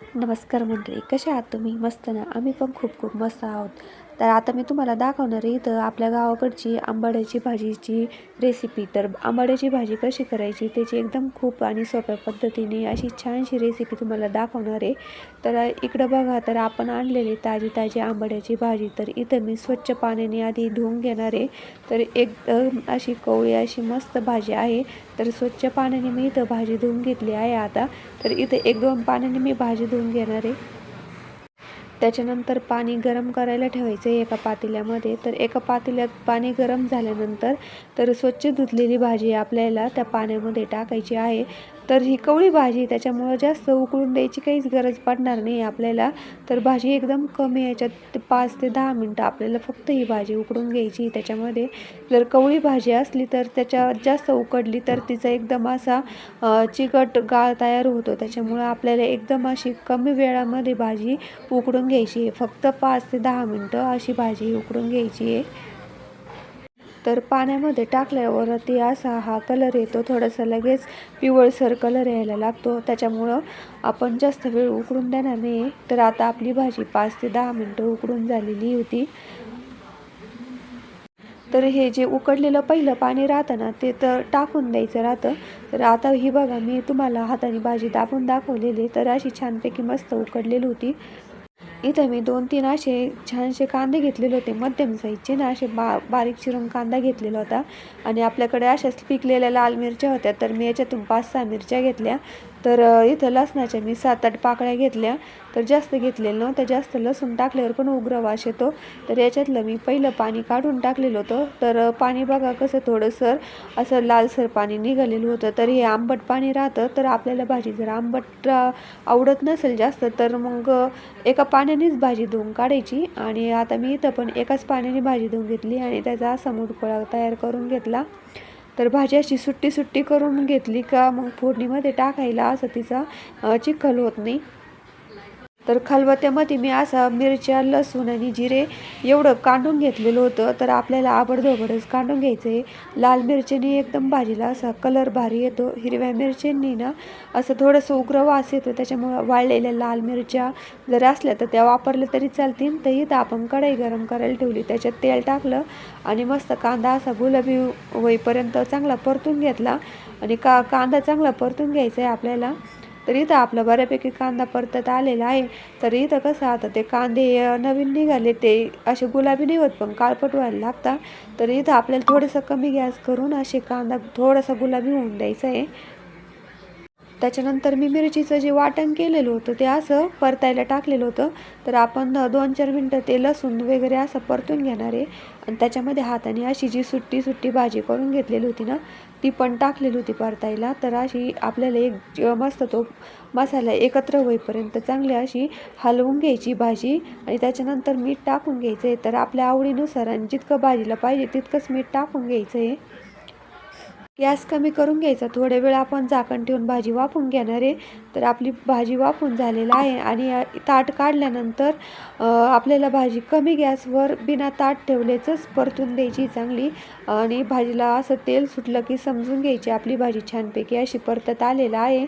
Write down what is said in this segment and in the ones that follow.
नमस्कार मंडळी कशा आहात तुम्ही? मस्त ना? आम्ही पण खूप खूप मस्त आहोत. तर आता मी तुम्हाला दाखवणार आहे इथं आपल्या गावाकडची आंबाड्याची भाजीची रेसिपी तर आंबाड्याची भाजी कशी करायची त्याची एकदम खूप आणि सोप्या पद्धतीने अशी छानशी रेसिपी तुम्हाला दाखवणार आहे. तर इकडं बघा तर आपण आणलेली ताजी ताजी आंबाड्याची भाजी. तर इथं मी स्वच्छ पाण्याने आधी धुवून घेणार आहे. तर एकदम अशी कवळी अशी मस्त भाजी आहे. तर स्वच्छ पाण्याने मी इथं भाजी धुवून घेतली आहे आता. तर इथं एक दोन पाण्याने मी भाजी धुवून घेणार आहे. त्याच्यानंतर पाणी गरम करायला ठेवायचं आहे एका पातेल्यामध्ये. तर एका पातेल्यात पाणी गरम झाल्यानंतर तर स्वच्छ धुतलेली भाजी आपल्याला त्या पाण्यामध्ये टाकायची आहे. तर ही कवळी भाजी त्याच्यामुळं जास्त उकळून द्यायची काहीच गरज पडणार नाही आपल्याला. तर भाजी एकदम कमी याच्यात पाच ते दहा मिनटं आपल्याला फक्त ही भाजी उकडून घ्यायची त्याच्यामध्ये. जर कवळी भाजी असली तर त्याच्यात जास्त उकडली तर तिचा एकदम असा चिकट गाळ तयार होतो. त्याच्यामुळं आपल्याला एकदम अशी कमी वेळामध्ये भाजी उकडून घ्यायची आहे. फक्त पाच ते दहा मिनटं अशी भाजी उकडून घ्यायची आहे. तर पाण्यामध्ये टाकल्यावरती असा हा कलर येतो थोडासा लगेच पिवळसर कलर यायला लागतो. त्याच्यामुळं आपण जास्त वेळ उकडून देणार नाही. तर आता आपली भाजी पाच ते दहा मिनटं उकडून झालेली होती. तर हे जे उकडलेलं पहिलं पाणी राहतं ना ते तर टाकून द्यायचं राहतं. तर आता ही बघा मी तुम्हाला हाताने भाजी दाबून दाखवलेली तर अशी छानपैकी मस्त उकडलेली होती. इथं मी दोन तीन असे छानसे कांदे घेतलेले होते. मध्यम साईजचे ना असे बा बारीक चिरून कांदा घेतलेला होता. आणि आपल्याकडे अशाच पिकलेल्या लाल मिरच्या होत्या. तर मी याच्यातून पाच सहा मिरच्या घेतल्या. तर इथं लसणाच्या मी सात आठ पाकळ्या घेतल्या. तर जास्त घेतलेलं नव्हतं. जास्त लसूण टाकल्यावर पण उग्र वास येतो. तर याच्यातलं मी पहिलं पाणी काढून टाकलेलं होतं. तर पाणी बघा कसं थोडंसर असं लालसर पाणी निघालेलं होतं. तर हे आंबट पाणी राहतं. तर आपल्याला भाजी जर आंबट आवडत नसेल जास्त तर मग एका पाण्यानेच भाजी धुवून काढायची. आणि आता मी इथं पण एकाच पाण्याने भाजी धुवून घेतली आणि त्याचा असा मुठकोळा तयार करून घेतला. तर भाजी अशी सुट्टी सुट्टी करून घेतली का मग फोडणीमध्ये टाकायला असं तिचा चिखल होत नाही. तर खलबत्त्यामध्ये मी असा मिरच्या लसूण आणि जिरे एवढं कांडून घेतलेलं होतं. तर आपल्याला आबडधोबडच कांडून घ्यायचं आहे लाल मिरचीने एकदम भाजीला असा कलर भारी येतो. हिरव्या मिरच्यांनी ना असं थोडंसं उग्र वास येतो. त्याच्यामुळं वाळलेल्या लाल मिरच्या जर असल्या तर त्या वापरल्या तरी चालतील. तर इथं आपण कढई गरम करायला ठेवली. त्याच्यात तेल टाकलं आणि मस्त कांदा असा गुलाबी होईपर्यंत चांगला परतून घेतला. आणि का कांदा चांगला परतून घ्यायचा आहे आपल्याला. तर इथं आपलं बऱ्यापैकी कांदा परतत आलेला आहे. तर इथं कसं आता ते कांदे नवीन निघाले ते असे गुलाबी नाही होत पण काळपट व्हायला लागतात. तर इथं आपल्याला थोडंसं कमी गॅस करून असे कांदा थोडासा गुलाबी होऊन द्यायचा आहे. त्याच्यानंतर मी मिरचीचं जे वाटण केलेलं होतं ते असं परतायला टाकलेलं होतं. तर आपण दोन चार मिनटं ते लसूण वगैरे असं परतून घेणार आहे. आणि त्याच्यामध्ये हाताने अशी जी सुट्टी सुट्टी भाजी करून घेतलेली होती ना ती पण टाकलेली होती परतायला. तर अशी आपल्याला एक मस्त तो मसाला एकत्र होईपर्यंत चांगली अशी हलवून घ्यायची भाजी आणि त्याच्यानंतर मीठ टाकून घ्यायचं आहे तर आपल्या आवडीनुसार आणि जितकं भाजीला पाहिजे तितकंच मीठ टाकून घ्यायचं आहे गॅस कमी करून घ्यायचा. थोड्या वेळ आपण झाकण ठेवून भाजी वाफून घेणार आहे. तर आपली भाजी वाफून झालेला आहे आणि ताट काढल्यानंतर आपल्याला भाजी कमी गॅसवर बिना ताट ठेवलेचंच परतून द्यायची चांगली. आणि भाजीला असं तेल सुटलं की समजून घ्यायची. आपली भाजी छानपैकी अशी परतत आलेला आहे.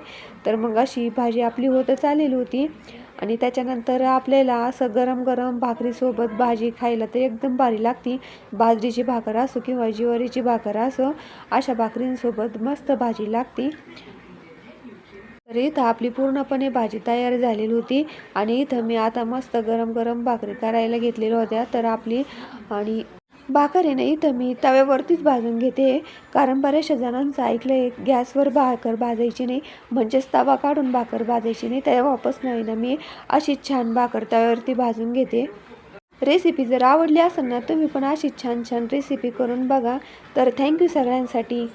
तर मग अशी भाजी आपली होतच आलेली होती. आणि त्याच्यानंतर आपल्याला असं गरम गरम भाकरीसोबत भाजी खायला तर एकदम भारी लागती. बाजरीची भाकर असो किंवा ज्वारीची भाकर असो अशा भाकरींसोबत मस्त भाजी लागती. तर इथं आपली पूर्णपणे भाजी तयार झालेली होती आणि इथं मी आता मस्त गरम गरम भाकरी करायला घेतलेल्या होत्या. तर आपली आणि भाकर आहे ना इथं. मी तव्यावरतीच भाजून घेते. कारण बऱ्याचशा जणांचं ऐकलं आहे गॅसवर भाकर भाजायची नाही. म्हणजेच तवा काढून भाकर भाजायची नाही. तेव्हापास नाही ना मी अशीच छान भाकर तव्यावरती भाजून घेते. रेसिपी जर आवडली असेल ना तुम्ही पण अशीच छान छान रेसिपी करून बघा. तर थँक्यू सगळ्यांसाठी.